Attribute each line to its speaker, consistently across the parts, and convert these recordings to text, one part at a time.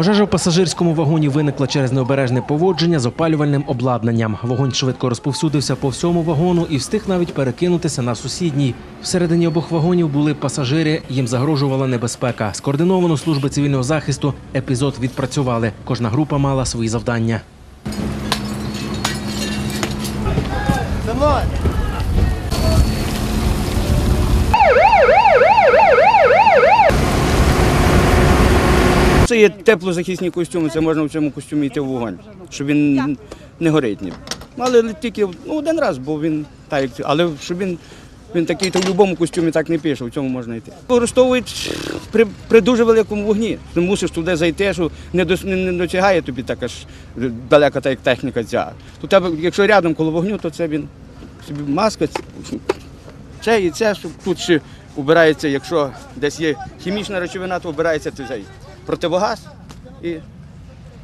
Speaker 1: Пожежа в пасажирському вагоні виникла через необережне поводження з опалювальним обладнанням. Вогонь швидко розповсюдився по всьому вагону і встиг навіть перекинутися на сусідній. Всередині обох вагонів були пасажири. Їм загрожувала небезпека. Скоординовано служби цивільного захисту епізод відпрацювали. Кожна група мала свої завдання.
Speaker 2: Це є теплозахисні костюми, це можна в цьому костюмі йти в вогонь, щоб він не горить ні. Ну, Але тільки ну, один раз, бо він так, але щоб він, він такий, то в будь-якому костюмі так не пише, в цьому можна йти. Використовують при, при дуже великому вогні. Ти мусиш туди зайти, що не, дос- не, досягає тобі так аж далека та як техніка ця. То тебе, якщо рядом коло вогню, то це він собі маска, це і це, щоб тут ще убирається, якщо десь є хімічна речовина, то обирається цей противогаз і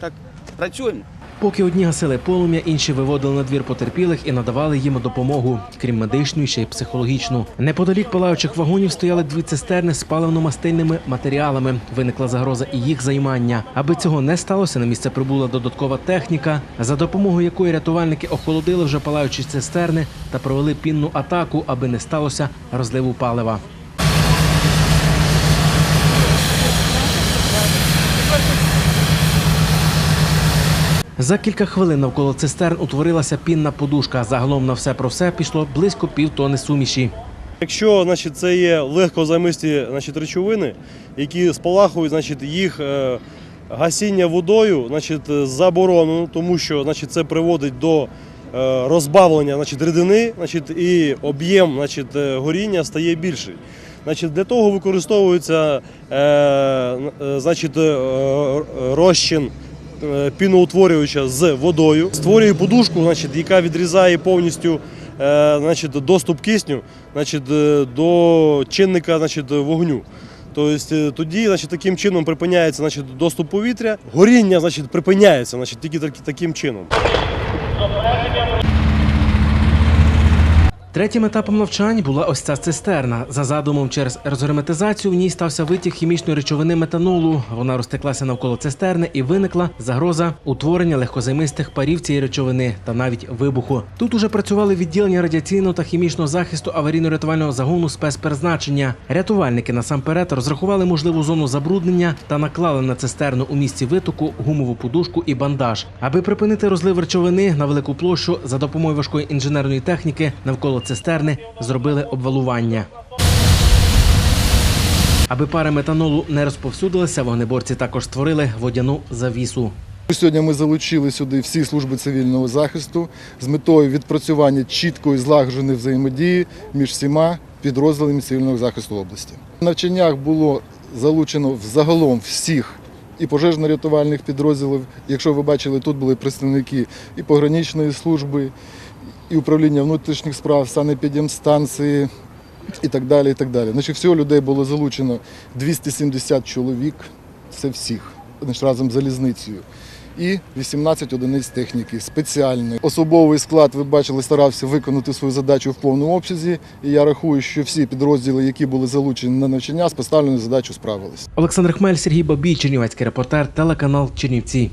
Speaker 2: так працюємо.
Speaker 1: Поки одні гасили полум'я, інші виводили на двір потерпілих і надавали їм допомогу, крім медичної, ще й психологічну. Неподалік палаючих вагонів стояли дві цистерни з паливно-мастильними матеріалами. Виникла загроза і їх займання. Аби цього не сталося, на місце прибула додаткова техніка, за допомогою якої рятувальники охолодили вже палаючі цистерни та провели пінну атаку, аби не сталося розливу палива. За кілька хвилин навколо цистерн утворилася пінна подушка. Загалом на все про все пішло близько півтони суміші.
Speaker 3: Якщо значить, це є легкозаймисті значить, речовини, які спалахують, значить, їх е, гасіння водою значить, заборонено, тому що значить, це приводить до е, розбавлення значить, рідини значить, і об'єм значить, е, горіння стає більший. Значить, для того використовується значить, розчин піноутворююча з водою, створює подушку, значить, яка відрізає повністю е, значить, доступ кисню значить, е, до чинника значить, вогню. Тобто е, тоді значить, таким чином припиняється значить, доступ повітря, горіння значить, припиняється значить, тільки таким чином.
Speaker 1: Третім етапом навчань була ось ця цистерна. За задумом, через розгерметизацію в ній стався витік хімічної речовини метанолу. Вона розтеклася навколо цистерни і виникла загроза утворення легкозаймистих парів цієї речовини та навіть вибуху. Тут уже працювали відділення радіаційного та хімічного захисту аварійно-рятувального загону спецпризначення. Рятувальники насамперед розрахували можливу зону забруднення та наклали на цистерну у місці витоку гумову подушку і бандаж. Аби припинити розлив речовини на велику площу за допомогою важкої інженерної техніки навколо цистерни зробили обвалування. Аби пари метанолу не розповсюдилися, вогнеборці також створили водяну завісу.
Speaker 4: Сьогодні ми залучили сюди всі служби цивільного захисту з метою відпрацювання чіткої злагодженої взаємодії між всіма підрозділами цивільного захисту області. В навчаннях було залучено загалом всіх і пожежно-рятувальних підрозділів. Якщо ви бачили, тут були представники і пограничної служби, і управління внутрішніх справ, санепідемстанції і так далі. І так далі. Значить, всього людей було залучено 270 чоловік, це всіх, значить, разом з залізницею. І 18 одиниць техніки спеціальної. Особовий склад, ви бачили, старався виконати свою задачу в повному обсязі. І я рахую, що всі підрозділи, які були залучені на навчання, з поставленою задачею справились.
Speaker 1: Олександр Хмель, Сергій Бабій, Чернівецький репортер, телеканал Чернівці.